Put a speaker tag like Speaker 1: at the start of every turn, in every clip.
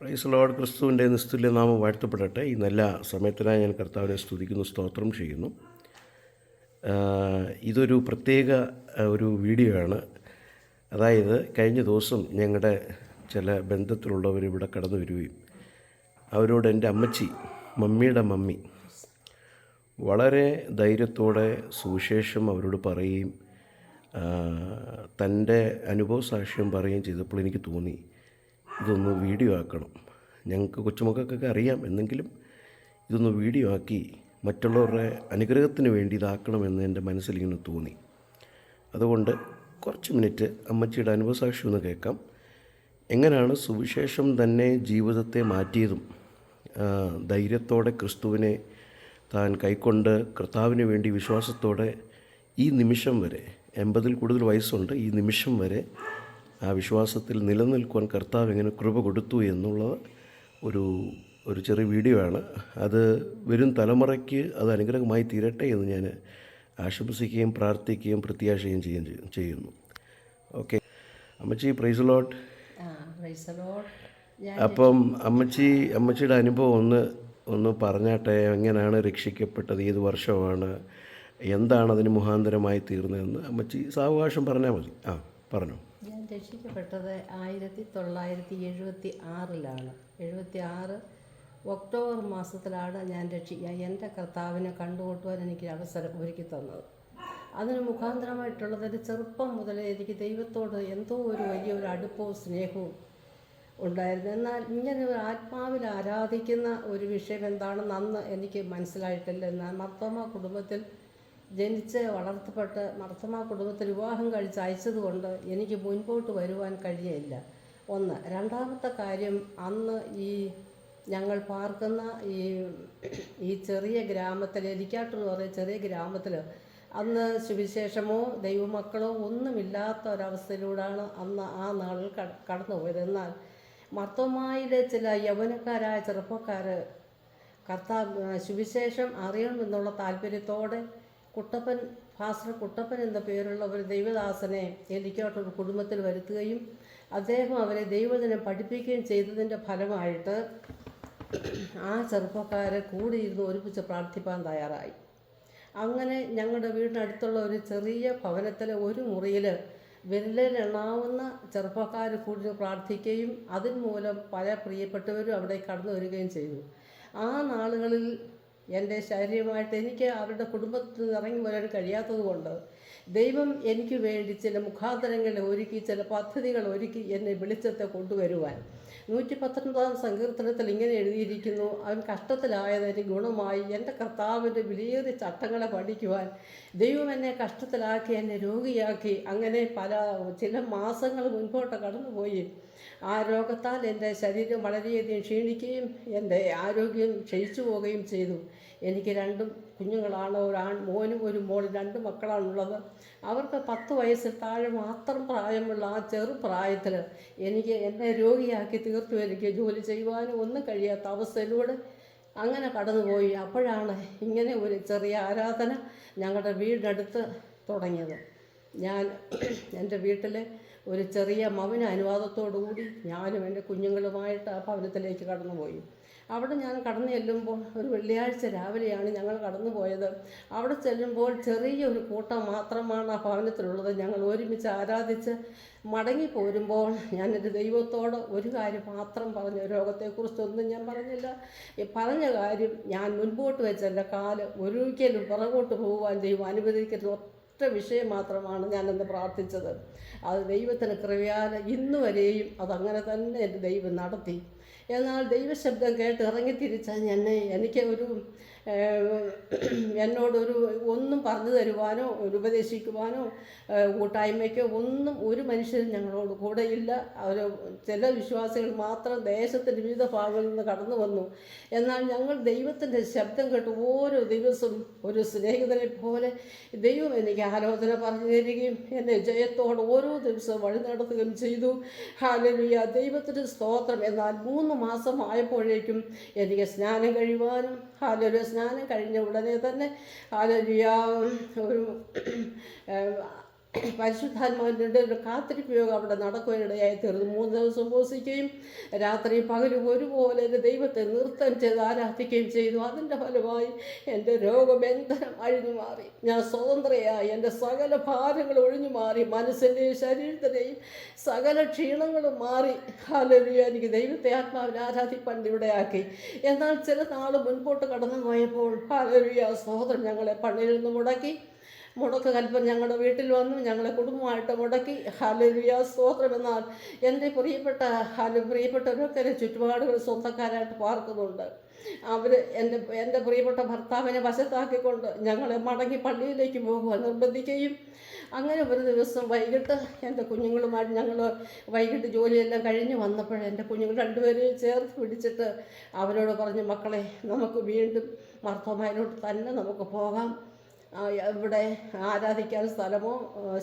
Speaker 1: Price load ക്രിസ്തുവിന്റെ നിസ്തുല്യ നാമം വാഴ്ത്തപ്പെടട്ടെ. ഈ നല്ല സമയത്തിനായി ഞാൻ കർത്താവിനെ സ്തുതിക്കുന്നു സ്തോത്രം ചെയ്യുന്നു. ഇതൊരു പ്രത്യേക ഒരു വീഡിയോ ആണ്. അതായത് കഴിഞ്ഞ ദിവസം ഞങ്ങളുടെ ചില ബന്ധത്തിലുള്ളവർ ഇവിടെ കടന്നു വരികയും അവരോട് എന്റെ അമ്മച്ചി മമ്മിയുടെ മമ്മി വളരെ ധൈര്യത്തോടെ സുവിശേഷം അവരോട് പറയുകയും തന്റെ അനുഭവ സാക്ഷ്യം പറയുകയും ചെയ്തപ്പോൾ എനിക്ക് തോന്നി. ഇതൊന്ന് വീഡിയോ ആക്കണം. ഞങ്ങൾക്ക് കൊച്ചുമക്കൾക്കൊക്കെ അറിയാം. എന്നെങ്കിലും ഇതൊന്ന് വീഡിയോ ആക്കി മറ്റുള്ളവരുടെ അനുഗ്രഹത്തിന് വേണ്ടി ഇതാക്കണമെന്ന് എന്റെ മനസ്സിലിങ്ങനെ തോന്നി. അതുകൊണ്ട് കുറച്ച് മിനിറ്റ് അമ്മച്ചിയുടെ അനുഭവസാക്ഷി ഒന്ന് കേൾക്കാം. എങ്ങനെയാണ് സുവിശേഷം തന്നെ ജീവിതത്തെ മാറ്റിയതും? ധൈര്യത്തോടെ ക്രിസ്തുവിനെ താൻ കൈക്കൊണ്ട് കർത്താവിന് വേണ്ടി വിശ്വാസത്തോടെ ഈ നിമിഷം വരെ എൺപതിൽ കൂടുതൽ വയസ്സുണ്ട് ഈ നിമിഷം വരെ ആ വിശ്വാസത്തിൽ നിലനിൽക്കുവാൻ കർത്താവ് എങ്ങനെ കൃപ കൊടുത്തു എന്നുള്ളത് ഒരു ഒരു ചെറിയ വീഡിയോ ആണ്. അത് വരും തലമുറയ്ക്ക് അത് അനുഗ്രഹമായി തീരട്ടെ എന്ന് ഞാൻ ആശംസിക്കുകയും പ്രാർത്ഥിക്കുകയും പ്രത്യാശയും ചെയ്യുകയും ചെയ്യുന്നു. ഓക്കെ അമ്മച്ചി പ്രൈസ് ലോട്ട് അപ്പം അമ്മച്ചി അമ്മച്ചിയുടെ അനുഭവം ഒന്ന് ഒന്ന് പറഞ്ഞാട്ടെ എങ്ങനെയാണ് രക്ഷിക്കപ്പെട്ടത് ഏത് വർഷമാണ് എന്താണ് അതിന് മുഖാന്തരമായി തീർന്നതെന്ന്? അമ്മച്ചി സാവകാശം പറഞ്ഞാൽ മതി. ആ പറഞ്ഞു.
Speaker 2: രക്ഷിക്കപ്പെട്ടത് ആയിരത്തി തൊള്ളായിരത്തി എഴുപത്തി ആറിലാണ് എഴുപത്തി ആറ് ഒക്ടോബർ മാസത്തിലാണ് ഞാൻ രക്ഷി എന്റെ കർത്താവിനെ കണ്ടുകൊട്ടുവാൻ എനിക്ക് അവസരം ഒരുക്കി തന്നത്. അതിന് മുഖാന്തരമായിട്ടുള്ളത് എന്റെ ചെറുപ്പം മുതലേ എനിക്ക് ദൈവത്തോട് എന്തോ ഒരു വലിയൊരു അടുപ്പവും സ്നേഹവും ഉണ്ടായിരുന്നു. എന്നാൽ ഇങ്ങനെ ഒരു ആത്മാവിൽ ആരാധിക്കുന്ന ഒരു വിഷയം എന്താണെന്ന് അന്ന് എനിക്ക് മനസ്സിലായിട്ടില്ല. എന്നാൽ മർത്തോമ കുടുംബത്തിൽ ജനിച്ച് വളർത്തപ്പെട്ട് മർത്തോമ കുടുംബത്തിൽ വിവാഹം കഴിച്ച് അയച്ചതുകൊണ്ട് എനിക്ക് മുൻപോട്ട് വരുവാൻ കഴിയില്ല ഒന്ന് രണ്ടാമത്തെ കാര്യം അന്ന് ഈ ഞങ്ങൾ പാർക്കുന്ന ഈ ഈ ചെറിയ ഗ്രാമത്തിൽ എലിക്കാട്ട് എന്ന് പറയുന്ന ചെറിയ ഗ്രാമത്തിൽ അന്ന് സുവിശേഷമോ ദൈവമക്കളോ ഒന്നുമില്ലാത്ത ഒരവസ്ഥയിലൂടെയാണ് അന്ന് ആ നാളിൽ കട കടന്നുപോയത്. എന്നാൽ മർത്തമായിലെ ചില യൗവനക്കാരായ ചെറുപ്പക്കാർ കർത്താവ് സുവിശേഷം അറിയണമെന്നുള്ള താല്പര്യത്തോടെ കുട്ടപ്പൻ ഭാസ്റ്റർ കുട്ടപ്പൻ എന്ന പേരുള്ള ഒരു ദൈവദാസനെ എലിക്കോട്ടൊരു കുടുംബത്തിൽ വരുത്തുകയും അദ്ദേഹം അവരെ ദൈവജനം പഠിപ്പിക്കുകയും ചെയ്തതിന്റെ ഫലമായിട്ട് ആ ചെറുപ്പക്കാരെ കൂടിയിരുന്ന് ഒരുമിച്ച് പ്രാർത്ഥിപ്പാൻ തയ്യാറായി. അങ്ങനെ ഞങ്ങളുടെ വീടിനടുത്തുള്ള ഒരു ചെറിയ ഭവനത്തിലെ ഒരു മുറിയിൽ വിരലിലെണ്ണാവുന്ന ചെറുപ്പക്കാർ കൂടി പ്രാർത്ഥിക്കുകയും അതിൻ മൂലം പല പ്രിയപ്പെട്ടവരും അവിടെ കടന്നു വരികയും ചെയ്തു. ആ നാളുകളിൽ എന്റെ ശാരീരികമായിട്ട് എനിക്ക് അവരുടെ കുടുംബത്തിൽ നിന്ന് ഇറങ്ങി വരാൻ കഴിയാത്തത് കൊണ്ട് ദൈവം എനിക്ക് വേണ്ടി ചില മുഖാന്തരങ്ങൾ ഒരുക്കി ചില പദ്ധതികൾ ഒരുക്കി എന്നെ വെളിച്ചത്തെ കൊണ്ടുവരുവാൻ. നൂറ്റി പത്തൊൻപതാം സങ്കീർത്തനത്തിൽ ഇങ്ങനെ എഴുതിയിരിക്കുന്നു അവൻ കഷ്ടത്തിലായതിന് ഗുണമായി എന്റെ കർത്താവിന്റെ വിലയേറിയ ചട്ടങ്ങളെ പഠിക്കുവാൻ. ദൈവം എന്നെ കഷ്ടത്തിലാക്കി എന്നെ രോഗിയാക്കി. അങ്ങനെ പല ചില മാസങ്ങൾ മുൻപോട്ട് കടന്നുപോയി. ആ രോഗത്താൽ എന്റെ ശരീരം വളരെയധികം ക്ഷീണിക്കുകയും എന്റെ ആരോഗ്യം ക്ഷയിച്ചു പോവുകയും ചെയ്തു. എനിക്ക് രണ്ടും കുഞ്ഞുങ്ങളാണ് ഒരു ആൺ മോനും ഒരു മോളും രണ്ട് മക്കളാണുള്ളത്. അവർക്ക് പത്ത് വയസ്സിൽ താഴെ മാത്രം പ്രായമുള്ള ആ ചെറുപ്രായത്തിൽ എനിക്ക് എന്നെ രോഗിയാക്കി തീർത്തു. എനിക്ക് ജോലി ചെയ്യുവാനും ഒന്നും കഴിയാത്ത അവസ്ഥയിലൂടെ അങ്ങനെ കടന്നുപോയി. അപ്പോഴാണ് ഇങ്ങനെ ഒരു ചെറിയ ആരാധന ഞങ്ങളുടെ വീടിനടുത്ത് തുടങ്ങിയത്. ഞാൻ എന്റെ വീട്ടിലെ ഒരു ചെറിയ മൗന അനുവാദത്തോടു കൂടി ഞാനും എന്റെ കുഞ്ഞുങ്ങളുമായിട്ട് ആ ഭവനത്തിലേക്ക് കടന്നുപോയി. അവിടെ ഞാൻ കടന്നു ചെല്ലുമ്പോൾ ഒരു വെള്ളിയാഴ്ച രാവിലെയാണ് ഞങ്ങൾ കടന്നു പോയത്. അവിടെ ചെല്ലുമ്പോൾ ചെറിയൊരു കൂട്ടം മാത്രമാണ് ആ ഭവനത്തിലുള്ളത്. ഞങ്ങൾ ഒരുമിച്ച് ആരാധിച്ച് മടങ്ങി പോരുമ്പോൾ എന്റെ ദൈവത്തോട് ഒരു കാര്യം മാത്രം പറഞ്ഞു. രോഗത്തെക്കുറിച്ചൊന്നും ഞാൻ പറഞ്ഞില്ല. പറഞ്ഞ കാര്യം ഞാൻ മുൻപോട്ട് വെച്ച എന്റെ കാൽ ഒരിക്കലും പുറകോട്ട് പോകുവാൻ ദൈവം അനുവദിക്കരുത്. ഒറ്റ വിഷയം മാത്രമാണ് ഞാനന്ന് പ്രാർത്ഥിച്ചത്. അത് ദൈവത്തിന് കൃപയാൽ ഇന്നു വരെയും അതങ്ങനെ തന്നെ എന്റെ ദൈവം നടത്തി. എന്നാൽ ദൈവശബ്ദം കേട്ട് ഇറങ്ങി തിരിച്ചാൽ എന്നെ എനിക്ക് ഒരു എന്നോടൊരു ഒന്നും പറഞ്ഞു തരുവാനോ ഉപദേശിക്കുവാനോ കൂട്ടായ്മയ്ക്കോ ഒന്നും ഒരു മനുഷ്യരും ഞങ്ങളോട് കൂടെയില്ല അവർ ചില വിശ്വാസികൾ മാത്രം ദേശത്തിന്റെ വിവിധ ഭാഗങ്ങളിൽ നിന്ന് കടന്നു വന്നു. എന്നാൽ ഞങ്ങൾ ദൈവത്തിന്റെ ശബ്ദം കേട്ട് ഓരോ ദിവസവും ഒരു സ്നേഹിതനെ പോലെ ദൈവം എനിക്ക് ആലോചന പറഞ്ഞു തരികയും എന്നെ ജയത്തോടെ ഓരോ ദിവസവും വഴി നടത്തുകയും ചെയ്തു. ഹാലലിയ ദൈവത്തിന്റെ സ്തോത്രം. എന്നാൽ മൂന്ന് മാസം ആയപ്പോഴേക്കും എനിക്ക് സ്നാനം കഴിയുവാനും ഹാലലിയ സ്നാനം കഴിഞ്ഞ ഉടനെ തന്നെ ഹാലലിയ ഒരു പരിശുദ്ധാത്മാവിന്റെ ഒരു കാത്തിരിപ്പ് യോഗം അവിടെ നടക്കുവാനിടയായി തീർന്നു മൂന്ന് ദിവസം ഉപസിക്കുകയും രാത്രി പകലും ഒരുപോലെ എന്റെ ദൈവത്തെ നൃത്തം ചെയ്ത് ആരാധിക്കുകയും ചെയ്തു. അതിന്റെ ഫലമായി എന്റെ രോഗബന്ധനം അഴിഞ്ഞു മാറി. ഞാൻ സ്വതന്ത്രയായി. എന്റെ സകല ഭാരങ്ങൾ ഒഴിഞ്ഞു മാറി. മനസ്സിന്റെയും ശരീരത്തിന്റെയും സകല ക്ഷീണങ്ങളും മാറി. ഹാലലുയ എനിക്ക് ദൈവത്തെ ആത്മാവിനെ ആരാധിപ്പാൻ ഇവിടെയാക്കി. എന്നാൽ ചില നാൾ മുൻപോട്ട് കടന്നു പോയപ്പോൾ ഹാലലുയ സഹോദരൻ ഞങ്ങളെ പള്ളിയിൽ നിന്ന് മുടക്കി. മുടക്ക് കൽപ്പന ഞങ്ങളുടെ വീട്ടിൽ വന്നു ഞങ്ങളെ കുടുംബമായിട്ട് മുടക്കി. ഹലുവിയ സ്തോത്രം എന്നാൽ എന്റെ പ്രിയപ്പെട്ട ഹലു പ്രിയപ്പെട്ടവരൊക്കെ ചുറ്റുപാടുകൾ സ്വന്തക്കാരായിട്ട് പാർക്കുന്നുണ്ട്. അവർ എന്റെ എന്റെ പ്രിയപ്പെട്ട ഭർത്താവിനെ വശത്താക്കിക്കൊണ്ട് ഞങ്ങളെ മടങ്ങി പള്ളിയിലേക്ക് പോകുവാൻ നിർബന്ധിക്കുകയും അങ്ങനെ ഒരു ദിവസം വൈകിട്ട് എന്റെ കുഞ്ഞുങ്ങളുമായിട്ട് ഞങ്ങൾ വൈകിട്ട് ജോലിയെല്ലാം കഴിഞ്ഞ് വന്നപ്പോൾ എന്റെ കുഞ്ഞുങ്ങൾ രണ്ടുപേരെയും ചേർത്ത് പിടിച്ചിട്ട് അവരോട് പറഞ്ഞു മക്കളെ നമുക്ക് വീണ്ടും മർത്തോമായിലോട്ട് തന്നെ നമുക്ക് പോകാം. ഇവിടെ ആരാധിക്കാൻ സ്ഥലമോ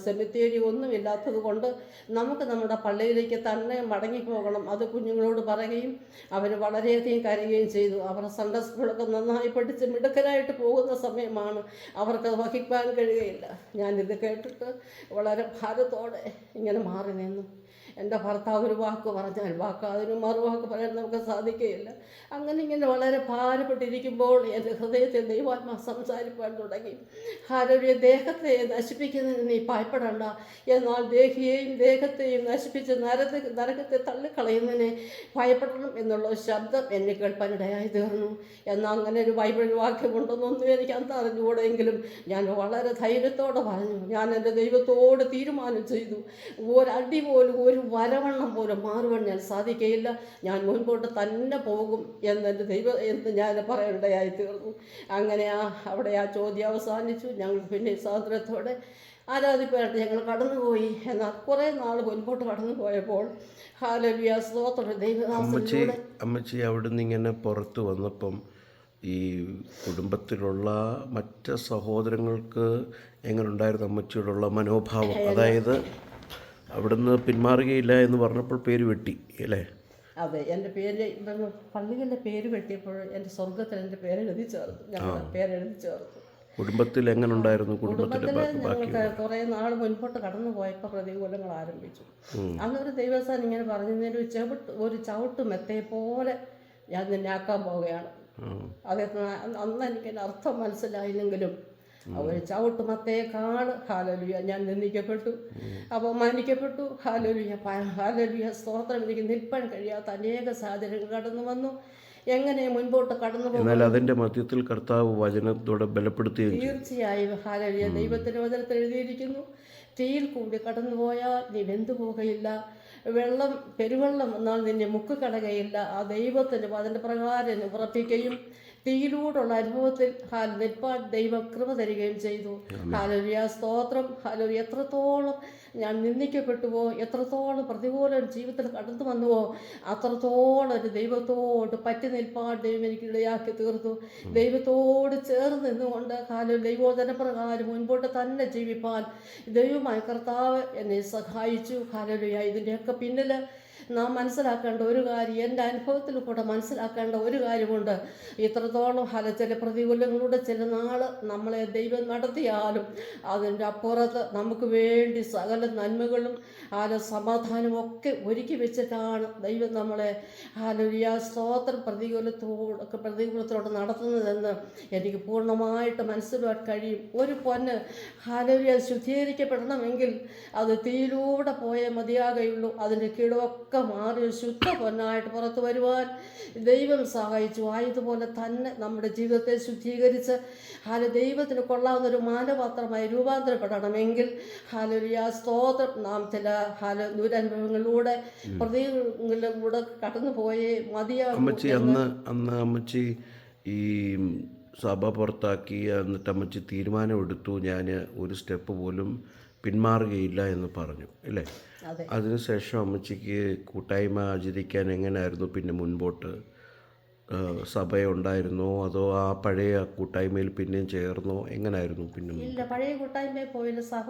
Speaker 2: സെമിത്തേരി ഒന്നും ഇല്ലാത്തത് കൊണ്ട് നമുക്ക് നമ്മുടെ പള്ളിയിലേക്ക് തന്നെ മടങ്ങിപ്പോകണം അത് കുഞ്ഞുങ്ങളോട് പറയുകയും അവർ വളരെയധികം കരയുകയും ചെയ്തു. അവർ സൺഡേ സ്കൂളൊക്കെ നന്നായി പഠിച്ച് മിടുക്കനായിട്ട് പോകുന്ന സമയമാണ്. അവർക്ക് വഹിക്കാൻ കഴിയുകയില്ല. ഞാനിത് കേട്ടിട്ട് വളരെ ഭാരത്തോടെ ഇങ്ങനെ മാറി നിന്നു. എന്റെ ഭർത്താവ് ഒരു വാക്ക് പറഞ്ഞാൽ വാക്ക് അതിന് മറുവാക്ക് പറയാൻ നമുക്ക് സാധിക്കുകയില്ല. അങ്ങനെ ഇങ്ങനെ വളരെ ഭാരപ്പെട്ടിരിക്കുമ്പോൾ എന്റെ ഹൃദയത്തിൽ ദൈവാത്മ സംസാരിപ്പാൻ തുടങ്ങി. ആരോഗ്യ ദേഹത്തെ നശിപ്പിക്കുന്നതിന് നീ ഭയപ്പെടണ്ട. എന്നാൽ ദേഹിയെയും ദേഹത്തെയും നശിപ്പിച്ച് നരത്തെ നരകത്തെ തള്ളിക്കളയുന്നതിനെ ഭയപ്പെടണം എന്നുള്ള ശബ്ദം എന്നെ കേൾപ്പാനിടയായി തീർന്നു. എന്നാൽ അങ്ങനെ ഒരു ബൈബിൾ വാക്യമുണ്ടെന്നൊന്നും എനിക്ക് അന്ന് അറിഞ്ഞുകൂടെങ്കിലും ഞാൻ വളരെ ധൈര്യത്തോടെ പറഞ്ഞു. ഞാൻ എന്റെ ദൈവത്തോട് തീരുമാനം ചെയ്തു. ഒരടി പോലും ഒരു വരവണ്ണം പോലും മാറുവാൻ ഞാൻ സാധിക്കുകയില്ല ഞാൻ മുൻപോട്ട് തന്നെ പോകും എന്നെന്റെ ദൈവം എന്ന് ഞാൻ പറയേണ്ടതായി തീർന്നു. അങ്ങനെ ആ അവിടെ ആ ചോദ്യം അവസാനിച്ചു. ഞങ്ങൾ പിന്നെ സ്വാതന്ത്ര്യത്തോടെ ആരാധിപ്പായിട്ട് ഞങ്ങൾ കടന്നുപോയി. എന്നാൽ കുറേ നാൾ മുൻപോട്ട് കടന്നു പോയപ്പോൾ ഹാലവ്യ സ്തോത്ര
Speaker 1: അമ്മച്ചി
Speaker 2: ദൈവദാസനിലൂടെ
Speaker 1: അമ്മച്ചി അവിടുന്ന് ഇങ്ങനെ പുറത്ത് വന്നപ്പം ഈ കുടുംബത്തിലുള്ള മറ്റ് സഹോദരങ്ങൾക്ക് എങ്ങനെ ഉണ്ടായിരുന്നു അമ്മച്ചിയോടുള്ള മനോഭാവം? അതായത് അവിടുന്ന് പിന്മാറുകയില്ല എന്ന് പറഞ്ഞപ്പോൾ പേര് വെട്ടി അല്ലേ?
Speaker 2: അതെ എന്റെ പേര് പള്ളികളുടെ പേര് വെട്ടിയപ്പോൾ എന്റെ സ്വർഗത്തിൽ എന്റെ പേര് എഴുതി ചേർത്തു. പേരെഴുതി ചേർത്തു.
Speaker 1: കുടുംബത്തിൽ എങ്ങനെ ഉണ്ടായിരുന്നു
Speaker 2: കുടുംബത്തിൽ ഞങ്ങൾക്ക് കുറേ നാൾ മുൻപോട്ട് കടന്നു പോയപ്പോൾ പ്രതികൂലങ്ങൾ ആരംഭിച്ചു. അന്നൊരു ദൈവസ്ഥാൻ ഇങ്ങനെ പറഞ്ഞു "നീ ഒരു ചവിട്ട് ഒരു ചവിട്ട് മെത്തയെ പോലെ ഞാൻ നിന്നെ ആക്കാൻ പോവുകയാണ്. അതെ അന്ന് എനിക്ക് അർത്ഥം മനസ്സിലായില്ലെങ്കിലും ഒരു ചവിട്ടുമത്തേക്കാൾ ഹാലലുയ ഞാൻ നിന്ദിക്കപ്പെട്ടു. അപമാനിക്കപ്പെട്ടു ഹാലലുയ ഹാലലുയ സ്തോത്രം. എനിക്ക് നിൽപ്പാൻ കഴിയാത്ത അനേക സാഹചര്യങ്ങൾ കടന്നു വന്നു. എങ്ങനെ മുൻപോട്ട് കടന്നു
Speaker 1: എന്നാൽ അതിന്റെ മധ്യത്തിൽ കർത്താവ് വചനത്തോടെ ബലപ്പെടുത്തുകയും
Speaker 2: തീർച്ചയായും. ഹാലലിയ ദൈവത്തിന്റെ വചനത്തിൽ എഴുതിയിരിക്കുന്നു. തീയിൽ കൂടി കടന്നുപോയാൽ നീ വെന്തു പോകുകയില്ല. വെള്ളം പെരുവെള്ളം വന്നാൽ നിന്നെ മുക്ക് കടകയില്ല. ആ ദൈവത്തിന്റെ വചനപ്രകാരം പ്രകാരം ഉറപ്പിക്കുകയും തീയിലൂടുള്ള അനുഭവത്തിൽ ഹാൽ നിൽപ്പാൻ ദൈവം കൃപ തരികയും ചെയ്തു. ഹാലലിയ സ്തോത്രം. ഹാലലി എത്രത്തോളം ഞാൻ നിന്ദിക്കപ്പെട്ടുവോ എത്രത്തോളം പ്രതികൂലം ജീവിതത്തിൽ കടന്നു വന്നുവോ അത്രത്തോളം ഒരു ദൈവത്തോട് പറ്റി നിൽപ്പാൻ ദൈവം എനിക്ക് ഇടയാക്കി തീർത്തു. ദൈവത്തോട് ചേർന്ന് നിന്നുകൊണ്ട് കാലം ദൈവോധന പ്രകാരം മുൻപോട്ട് തന്നെ ജീവിപ്പാൻ ദൈവമായ കർത്താവ് എന്നെ സഹായിച്ചു. ഹാലോലിയ ഇതിന്റെയൊക്കെ പിന്നിൽ നാം മനസ്സിലാക്കേണ്ട ഒരു കാര്യം എന്റെ അനുഭവത്തിൽ കൂടെ മനസ്സിലാക്കേണ്ട ഒരു കാര്യമുണ്ട്. ഇത്രത്തോളം ഹല ചില പ്രതികൂലങ്ങളുടെ ചില നാൾ നമ്മളെ ദൈവം നടത്തിയാലും അതിന്റെ അപ്പുറത്ത് നമുക്ക് വേണ്ടി സകല നന്മകളും ആല സമാധാനം ഒക്കെ ഒരുക്കി വെച്ചിട്ടാണ് ദൈവം നമ്മളെ ഹാലൊരിയ സ്തോത്രം പ്രതികൂലത്തോടൊക്കെ പ്രതികൂലത്തോടെ നടത്തുന്നതെന്ന് എനിക്ക് പൂർണമായിട്ട് മനസ്സിലാക്കാൻ കഴിയും. ഒരു പൊന്ന് ഹാലൊരിയ ശുദ്ധീകരിക്കപ്പെടണമെങ്കിൽ അത് തീയിലൂടെ പോയേ മതിയാകുകയുള്ളൂ അതിന്റെ കിടവൊക്കെ മാറി ശുദ്ധ പൊന്നായിട്ട് പുറത്തു വരുവാൻ ദൈവം സഹായിച്ചു. ആയതുപോലെ തന്നെ നമ്മുടെ ജീവിതത്തെ ശുദ്ധീകരിച്ച് ഹാല ദൈവത്തിന് കൊള്ളാവുന്ന ഒരു മാനപാത്രമായി രൂപാന്തരപ്പെടണമെങ്കിൽ ഹാലൊരിയ സ്തോത്രം നാം ചില ഹാല ദുരനുഭവങ്ങളിലൂടെ പ്രതികളിലൂടെ കടന്നുപോയേ മതിയാകും
Speaker 1: അമ്മച്ചി അന്ന് അന്ന് അമ്മച്ചി ഈ സഭ പുറത്താക്കി എന്നിട്ട് അമ്മച്ചി തീരുമാനമെടുത്തു. ഞാൻ ഒരു സ്റ്റെപ്പ് പോലും പിന്മാറുകയില്ല എന്ന് പറഞ്ഞു അല്ലേ?
Speaker 2: അതെ.
Speaker 1: അതിനുശേഷം അമ്മച്ചിക്ക് കൂട്ടായ്മ ആചരിക്കാൻ എങ്ങനെയായിരുന്നു പിന്നെ മുൻപോട്ട്? സഭയുണ്ടായിരുന്നോ? അതോ ആ പഴയ കൂട്ടായ്മയിൽ പിന്നെയും ചേർന്നോ? എങ്ങനായിരുന്നു പിന്നെ
Speaker 2: ഇല്ല പഴയ കൂട്ടായ്മയിൽ പോയില്ല. സഭ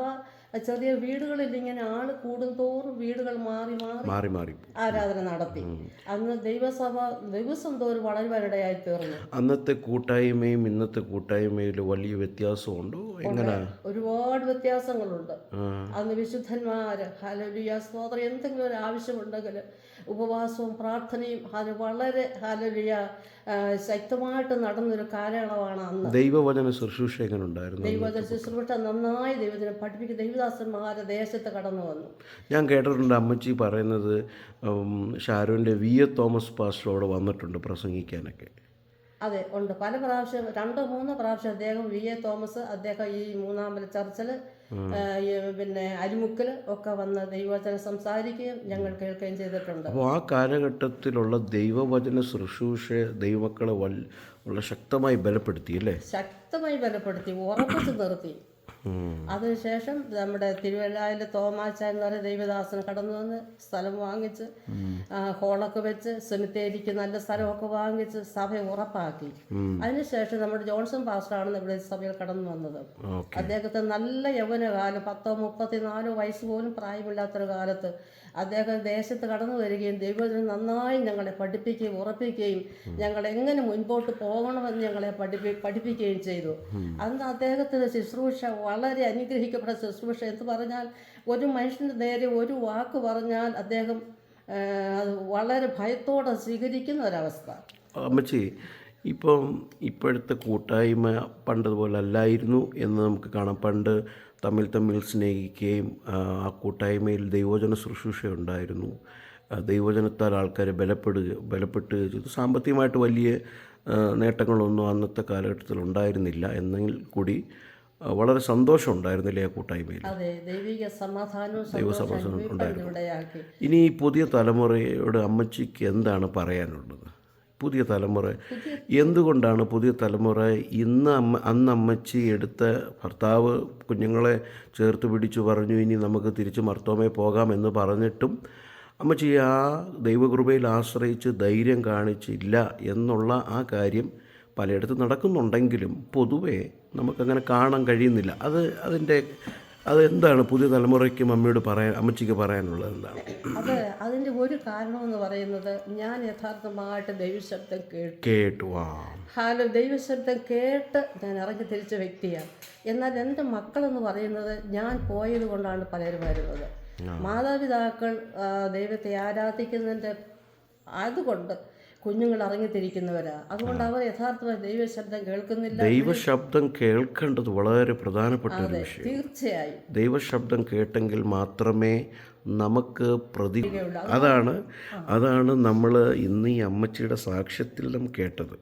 Speaker 2: ചെറിയ വീടുകളിൽ ഇങ്ങനെ ആൾ കൂടുന്തോറും വീടുകൾ മാറി മാറി
Speaker 1: മാറി മാറി
Speaker 2: ആരാധന നടത്തി. അന്ന് ദൈവസഭ ദിവസം തോറും വളരുവാനിടയായി തീർന്നു.
Speaker 1: അന്നത്തെ കൂട്ടായ്മയും ഇന്നത്തെ കൂട്ടായ്മയിൽ വലിയ വ്യത്യാസമുണ്ടോ? എങ്ങനെ?
Speaker 2: ഒരുപാട് വ്യത്യാസങ്ങളുണ്ട്. അന്ന് വിശുദ്ധന്മാര് ഹലോ സ്തോത്രം എന്തെങ്കിലും ഒരു ആവശ്യമുണ്ടെങ്കിൽ ഉപവാസവും പ്രാർത്ഥനയും അത് വളരെ ഹലരിയ ശക്തമായിട്ട് നടന്നൊരു കാലയളവാണ് അന്ന്.
Speaker 1: ദൈവവചന ശുശ്രൂഷ എങ്ങനെ ഉണ്ടായിരുന്നു
Speaker 2: ദൈവത്തെ ശുശ്രൂഷ നന്നായി ദൈവത്തിനെ പഠിപ്പിക്കുന്ന ദൈവദാസൻ ദേശത്ത് കടന്നു വന്നു.
Speaker 1: ഞാൻ കേട്ടിട്ടുണ്ട് അമ്മച്ചി പറയുന്നത് ഷാരുവിന്റെ ഷാരോന്റെ വി. എ. തോമസ് പാസ്റ്ററോട് വന്നിട്ടുണ്ട് പ്രസംഗിക്കാനൊക്കെ.
Speaker 2: അതെ ഉണ്ട്. പല പ്രാവശ്യം രണ്ടോ മൂന്നോ പ്രാവശ്യം അദ്ദേഹം വി. എ. തോമസ് അദ്ദേഹം ഈ മൂന്നാമത്തെ ചർച്ചിൽ പിന്നെ അരിമുക്കൽ ഒക്കെ വന്ന് ദൈവവചനം സംസാരിക്കുകയും ഞങ്ങൾ കേൾക്കുകയും ചെയ്തിട്ടുണ്ട്.
Speaker 1: അപ്പോൾ ആ കാലഘട്ടത്തിലുള്ള ദൈവവചന ശുശ്രൂഷ ദൈവമക്കളെ വൽ വളരെ ശക്തമായി ബലപ്പെടുത്തി അല്ലേ?
Speaker 2: ശക്തമായി ബലപ്പെടുത്തി ഉറപ്പിച്ച് നിർത്തി. അതിനുശേഷം നമ്മുടെ തിരുവല്ലായിലെ തോമാച്ച എന്ന് പറയുന്ന ദൈവദാസൻ കടന്നു വന്ന് സ്ഥലം വാങ്ങിച്ച് ഹോളൊക്കെ വെച്ച് സെമിത്തേരിക്ക് നല്ല സ്ഥലമൊക്കെ വാങ്ങിച്ച് സഭ ഉറപ്പാക്കി. അതിനുശേഷം നമ്മുടെ ജോൺസൺ പാസ്റ്ററാണ് ഇവിടെ സഭയിൽ കടന്നു വന്നത്. അദ്ദേഹത്തെ നല്ല യൗവനകാലം പത്തോ മുപ്പത്തിനാലോ വയസ്സ് പോലും പ്രായമില്ലാത്തൊരു കാലത്ത് അദ്ദേഹം ദേശത്ത് കടന്നു വരികയും ദൈവത്തിന് നന്നായി ഞങ്ങളെ പഠിപ്പിക്കുകയും ഉറപ്പിക്കുകയും ഞങ്ങൾ എങ്ങനെ മുൻപോട്ട് പോകണമെന്ന് ഞങ്ങളെ പഠിപ്പി പഠിപ്പിക്കുകയും ചെയ്തു. അന്ന് അദ്ദേഹത്തിന്റെ ശുശ്രൂഷ വളരെ അനുഗ്രഹിക്കപ്പെട്ട ശുശ്രൂഷ എന്ന് പറഞ്ഞാൽ ഒരു മനുഷ്യന്റെ നേരെ ഒരു വാക്ക് പറഞ്ഞാൽ അദ്ദേഹം വളരെ ഭയത്തോടെ സ്വീകരിക്കുന്ന ഒരവസ്ഥ.
Speaker 1: അമ്മച്ചി ഇപ്പം ഇപ്പോഴത്തെ കൂട്ടായ്മ പണ്ടതുപോലെ അല്ലായിരുന്നു എന്ന് നമുക്ക് കാണാം. പണ്ട് തമ്മിൽ തമ്മിൽ സ്നേഹിക്കുകയും ആ, കൂട്ടായ്മയിൽ ദൈവജന ശുശ്രൂഷ ഉണ്ടായിരുന്നു ആ, ദൈവജനത്താൽ ആൾക്കാരെ ബലപ്പെടുക ബലപ്പെടുകയും ചെയ്തു. സാമ്പത്തികമായിട്ട് വലിയ നേട്ടങ്ങളൊന്നും അന്നത്തെ കാലഘട്ടത്തിൽ ഉണ്ടായിരുന്നില്ല. എന്നെങ്കിൽ കൂടി വളരെ സന്തോഷം ഉണ്ടായിരുന്നില്ല ആ കൂട്ടായ്മയിൽ.
Speaker 2: സന്തോഷവും അനുഭവിക്കാൻ
Speaker 1: ഇനി ഈ പുതിയ തലമുറയോട് അമ്മച്ചിക്ക് എന്താണ് പറയാനുള്ളത്? പുതിയ തലമുറ. എന്തുകൊണ്ടാണ് പുതിയ തലമുറ ഇന്ന് അമ്മ അന്ന് അമ്മച്ചി എടുത്ത ഭർത്താവ് കുഞ്ഞുങ്ങളെ ചേർത്ത് പിടിച്ചു പറഞ്ഞു ഇനി നമുക്ക് തിരിച്ച് മർത്തോമേ പോകാമെന്ന് പറഞ്ഞിട്ടും അമ്മച്ചി ആ ദൈവകൃപയിൽ ആശ്രയിച്ച് ധൈര്യം കാണിച്ചില്ല എന്നുള്ള ആ കാര്യം പലയിടത്തും നടക്കുന്നുണ്ടെങ്കിലും പൊതുവേ നമുക്കങ്ങനെ കാണാൻ കഴിയുന്നില്ല. അത് അതിന്റെ അതെന്താണ് പുതിയ തലമുറയ്ക്ക് മമ്മിയോട് പറയാൻ അമ്മച്ചിക്ക് പറയാനുള്ളത് എന്താണ്?
Speaker 2: അത് അതിന്റെ ഒരു കാരണമെന്ന് പറയുന്നത് ഞാൻ യഥാർത്ഥമായിട്ട് ദൈവശബ്ദം കേട്ടു.
Speaker 1: കേട്ടു ആ.
Speaker 2: ഹാലോ ദൈവശബ്ദം കേട്ട് ഞാൻ ഇറങ്ങി തിരിച്ച വ്യക്തിയാണ്. എന്നാൽ എന്റെ മക്കളെന്ന് പറയുന്നത് ഞാൻ പോയത് കൊണ്ടാണ് പലരും വരുന്നത്. മാതാപിതാക്കൾ ദൈവത്തെ ആരാധിക്കുന്നതിന്റെ അതുകൊണ്ട് കുഞ്ഞുങ്ങൾ ഇറങ്ങിത്തിരിക്കുന്നവരാ അതുകൊണ്ട് അവർ യഥാർത്ഥമായി ദൈവശബ്ദം കേൾക്കുന്നില്ല
Speaker 1: ദൈവശബ്ദം കേൾക്കേണ്ടത് വളരെ പ്രധാനപ്പെട്ട ഒരു വിഷയം.
Speaker 2: തീർച്ചയായും.
Speaker 1: ദൈവശബ്ദം കേട്ടെങ്കിൽ മാത്രമേ നമുക്ക് പ്രതി അതാണ് അതാണ് നമ്മൾ ഇന്ന് ഈ അമ്മച്ചിയുടെ സാക്ഷ്യത്തിൽ നാം കേട്ടത്.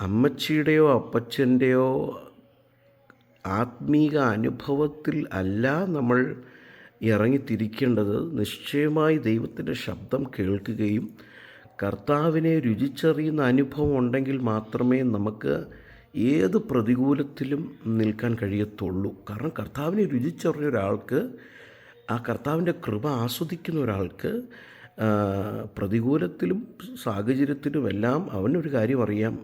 Speaker 1: അമ്മച്ചിയുടെയോ അപ്പച്ചന്റെയോ ആത്മീക അനുഭവത്തിൽ അല്ല നമ്മൾ ഇറങ്ങിത്തിരിക്കേണ്ടത്. നിശ്ചയമായി ദൈവത്തിന്റെ ശബ്ദം കേൾക്കുകയും കർത്താവിനെ രുചിച്ചറിയുന്ന അനുഭവം ഉണ്ടെങ്കിൽ മാത്രമേ നമുക്ക് ഏത് പ്രതികൂലത്തിലും നിൽക്കാൻ കഴിയത്തുള്ളൂ. കാരണം കർത്താവിനെ രുചിച്ചറിഞ്ഞ ഒരാൾക്ക് ആ കർത്താവിന്റെ കൃപ ആസ്വദിക്കുന്ന ഒരാൾക്ക് പ്രതികൂലത്തിലും സാഹചര്യത്തിലും എല്ലാം അവനൊരു കാര്യം അറിയാം.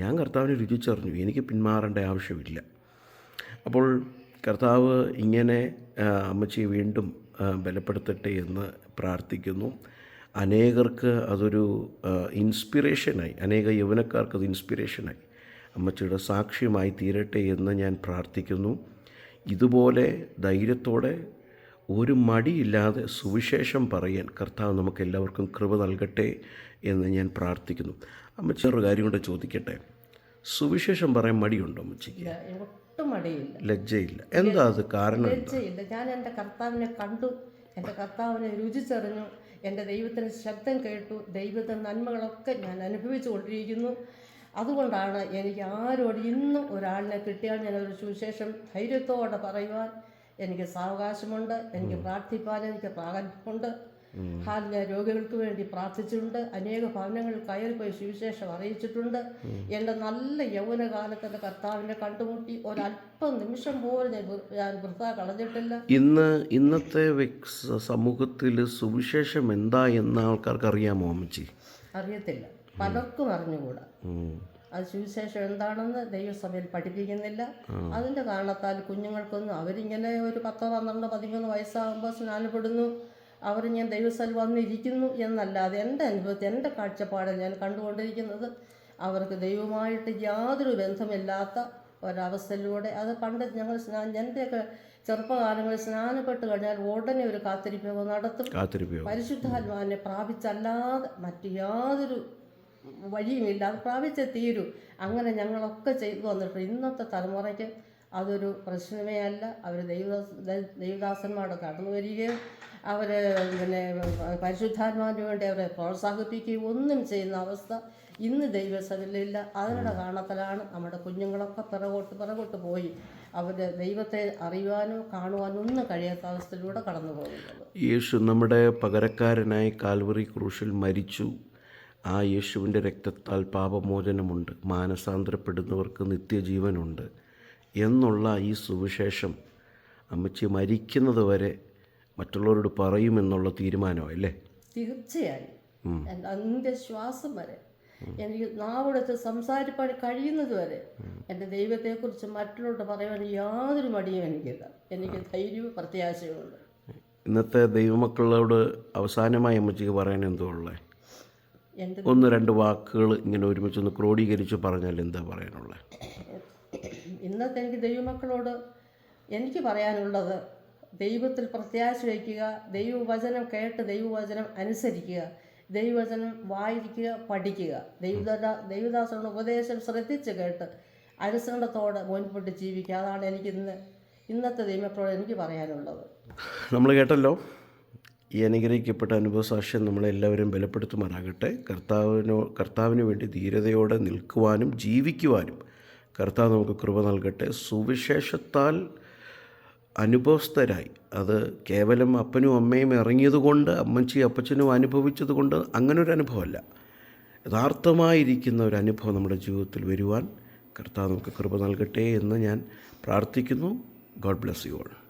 Speaker 1: ഞാൻ കർത്താവിനെ രുചിച്ചറിഞ്ഞു. എനിക്ക് പിന്മാറേണ്ട ആവശ്യമില്ല. അപ്പോൾ കർത്താവ് ഇങ്ങനെ അമ്മച്ചിയെ വീണ്ടും ബലപ്പെടുത്തട്ടെ എന്ന് പ്രാർത്ഥിക്കുന്നു. അനേകർക്ക് അതൊരു ഇൻസ്പിറേഷനായി അനേക യൗവനക്കാർക്ക് അത് ഇൻസ്പിറേഷനായി. അമ്മച്ചിയുടെ സാക്ഷ്യമായി തീരട്ടെ എന്ന് ഞാൻ പ്രാർത്ഥിക്കുന്നു. ഇതുപോലെ ധൈര്യത്തോടെ ഒരു മടിയില്ലാതെ സുവിശേഷം പറയാൻ കർത്താവ് നമുക്ക് എല്ലാവർക്കും കൃപ നൽകട്ടെ എന്ന് ഞാൻ പ്രാർത്ഥിക്കുന്നു. അമ്മച്ചി ഒരു കാര്യം കൊണ്ട് ചോദിക്കട്ടെ? സുവിശേഷം പറയാൻ മടിയുണ്ടോ അമ്മച്ചിക്ക്?
Speaker 2: ഒട്ടും മടിയില്ല.
Speaker 1: ലജ്ജയില്ല. എന്താ അത്? കാരണം?
Speaker 2: ലജ്ജയില്ല. ഞാൻ എന്റെ കർത്താവിനെ കണ്ടു. എന്റെ കർത്താവിനെ രുചിച്ചറിഞ്ഞു. എന്റെ ദൈവത്തിന്റെ ശബ്ദം കേട്ടു. ദൈവത്തിന്റെ നന്മകളൊക്കെ ഞാൻ അനുഭവിച്ചു കൊണ്ടിരിക്കുന്നു. അതുകൊണ്ടാണ് എനിക്ക് ആരോട് ഇന്നും ഒരാളിനെ കിട്ടിയാൽ ഞാൻ ഒരു സുവിശേഷം ധൈര്യത്തോടെ പറയുവാൻ എനിക്ക് സാവകാശമുണ്ട്. എനിക്ക് പ്രാർത്ഥിപ്പാൻ എനിക്ക് പ്രാഗൽഭ്യമുണ്ട്. ഞാൻ രോഗികൾക്ക് വേണ്ടി പ്രാർത്ഥിച്ചിട്ടുണ്ട്. അനേക ഭവനങ്ങളിൽ കയറിപ്പോയി സുവിശേഷം അറിയിച്ചിട്ടുണ്ട്. എന്റെ നല്ല യൗവനകാലത്തിന്റെ കർത്താവിനെ കണ്ടുമുട്ടി. ഒരല്പം നിമിഷം പോലും ഞാൻ ഞാൻ വൃഥ കളഞ്ഞിട്ടില്ല.
Speaker 1: ഇന്ന് ഇന്നത്തെ സമൂഹത്തിൽ സുവിശേഷം എന്താ എന്ന് ആൾക്കാർക്ക് അറിയാമോ അമ്മച്ചി?
Speaker 2: അറിയത്തില്ല. പലർക്കും അറിഞ്ഞുകൂടാ. അത് സുവിശേഷം എന്താണെന്ന് ദൈവസഭയിൽ പഠിപ്പിക്കുന്നില്ല. അതിന്റെ കാരണത്താൽ കുഞ്ഞുങ്ങൾക്കൊന്നും അവരിങ്ങനെ ഒരു പത്തോ പന്ത്രണ്ടോ പതിമൂന്ന് വയസ്സാകുമ്പോൾ സ്നാനപ്പെടുന്നു. അവരിങ്ങനെ ദൈവസ്ഥൽ വന്നിരിക്കുന്നു എന്നല്ലാതെ എന്റെ അനുഭവത്തിൽ എന്റെ കാഴ്ചപ്പാടിൽ ഞാൻ കണ്ടുകൊണ്ടിരിക്കുന്നത് അവർക്ക് ദൈവമായിട്ട് യാതൊരു ബന്ധമില്ലാത്ത ഒരവസ്ഥയിലൂടെ. അത് പണ്ട് ഞങ്ങൾ സ്നാ എന്റെയൊക്കെ ചെറുപ്പകാലങ്ങളിൽ സ്നാനപ്പെട്ട് കഴിഞ്ഞാൽ ഉടനെ ഒരു കാത്തിരിപ്പ് നടത്തും. പരിശുദ്ധാത്മാവിനെ പ്രാപിച്ചല്ലാതെ മറ്റ് യാതൊരു വഴിയുമില്ല. അത് പ്രാപിച്ചേ തീരൂ. അങ്ങനെ ഞങ്ങളൊക്കെ ചെയ്തു വന്നിട്ട് ഇന്നത്തെ തലമുറയ്ക്ക് അതൊരു പ്രശ്നമേ അല്ല. അവർ ദൈവദാസ ദൈവദാസന്മാരുടെ കടന്നു വരികയും അവർ പിന്നെ പരിശുദ്ധാത്മാവിന് വേണ്ടി അവരെ പ്രോത്സാഹിപ്പിക്കുകയും ഒന്നും ചെയ്യുന്ന അവസ്ഥ ഇന്ന് ദൈവസഭയിലില്ല. അതിനുള്ള കാരണത്തിലാണ് നമ്മുടെ കുഞ്ഞുങ്ങളൊക്കെ പിറകോട്ട് പിറകോട്ട് പോയി അവരുടെ ദൈവത്തെ അറിയുവാനോ കാണുവാനോ ഒന്നും കഴിയാത്ത അവസ്ഥയിലൂടെ കടന്നു പോകുന്നത്.
Speaker 1: യേശു നമ്മുടെ പകരക്കാരനായി കാൽവറി ക്രൂശിൽ മരിച്ചു. ആ യേശുവിന്റെ രക്തത്താൽ പാപമോചനമുണ്ട്. മാനസാന്തരപ്പെടുന്നവർക്ക് നിത്യജീവനുണ്ട്. എന്നുള്ള ഈ സുവിശേഷം അമ്മച്ചി മരിക്കുന്നത് വരെ മറ്റുള്ളവരോട് പറയും പറയുമെന്നുള്ള തീരുമാനമല്ലേ
Speaker 2: തീർച്ചയായും. എന്റെ അന്ത്യശ്വാസം വരെ. എനിക്ക് നാവെടുത്ത് സംസാരിപ്പാൻ കഴിയുന്നത് വരെ എന്റെ ദൈവത്തെക്കുറിച്ച് മറ്റുള്ളവരോട് പറയാൻ യാതൊരു മടിയും എനിക്കില്ല. എനിക്ക് ധൈര്യവും പ്രത്യാശയുമുണ്ട്.
Speaker 1: ഇന്നത്തെ ദൈവമക്കളോട് അവസാനമായി അമ്മച്ചിക്ക് പറയാൻ എന്തോ ഉള്ളത് ഒന്ന് രണ്ട് വാക്കുകൾ ഇങ്ങനെ ഒരുമിച്ചൊന്ന് ക്രോഡീകരിച്ച് പറഞ്ഞാൽ എന്താ പറയാനുള്ളത്
Speaker 2: ഇന്നത്തെ എനിക്ക് ദൈവമക്കളോട് എനിക്ക് പറയാനുള്ളത് ദൈവത്തിൽ പ്രത്യാശ വയ്ക്കുക ദൈവവചനം കേട്ട് ദൈവവചനം അനുസരിക്കുക ദൈവവചനം വായിക്കുക പഠിക്കുക. ദൈവദാ ദൈവദാസരുടെ ഉപദേശം ശ്രദ്ധിച്ച് കേട്ട് അനുസരണത്തോടെ മുൻപോട്ട് ജീവിക്കുക. അതാണ് എനിക്ക് ഇന്ന് ഇന്നത്തെ ദൈവത്തോട് എനിക്ക് പറയാനുള്ളത്.
Speaker 1: നമ്മൾ കേട്ടല്ലോ ഈ അനുഗ്രഹിക്കപ്പെട്ട അനുഭവസാക്ഷ്യം നമ്മളെല്ലാവരും ബലപ്പെടുത്തുമാറാകട്ടെ. കർത്താവിനോ കർത്താവിന് വേണ്ടി ധീരതയോടെ നിൽക്കുവാനും ജീവിക്കുവാനും കർത്താവ് നമുക്ക് കൃപ നൽകട്ടെ. സുവിശേഷത്താൽ അനുഭവസ്ഥരായി. അത് കേവലം അപ്പനും അമ്മയും ഇറങ്ങിയതുകൊണ്ട് അമ്മച്ചി അപ്പച്ചനും അനുഭവിച്ചത് കൊണ്ട് അങ്ങനൊരു അനുഭവമല്ല. യഥാർത്ഥമായിരിക്കുന്ന ഒരു അനുഭവം നമ്മുടെ ജീവിതത്തിൽ വരുവാൻ കർത്താവ് നമുക്ക് കൃപ നൽകട്ടെ എന്ന് ഞാൻ പ്രാർത്ഥിക്കുന്നു. God bless you all.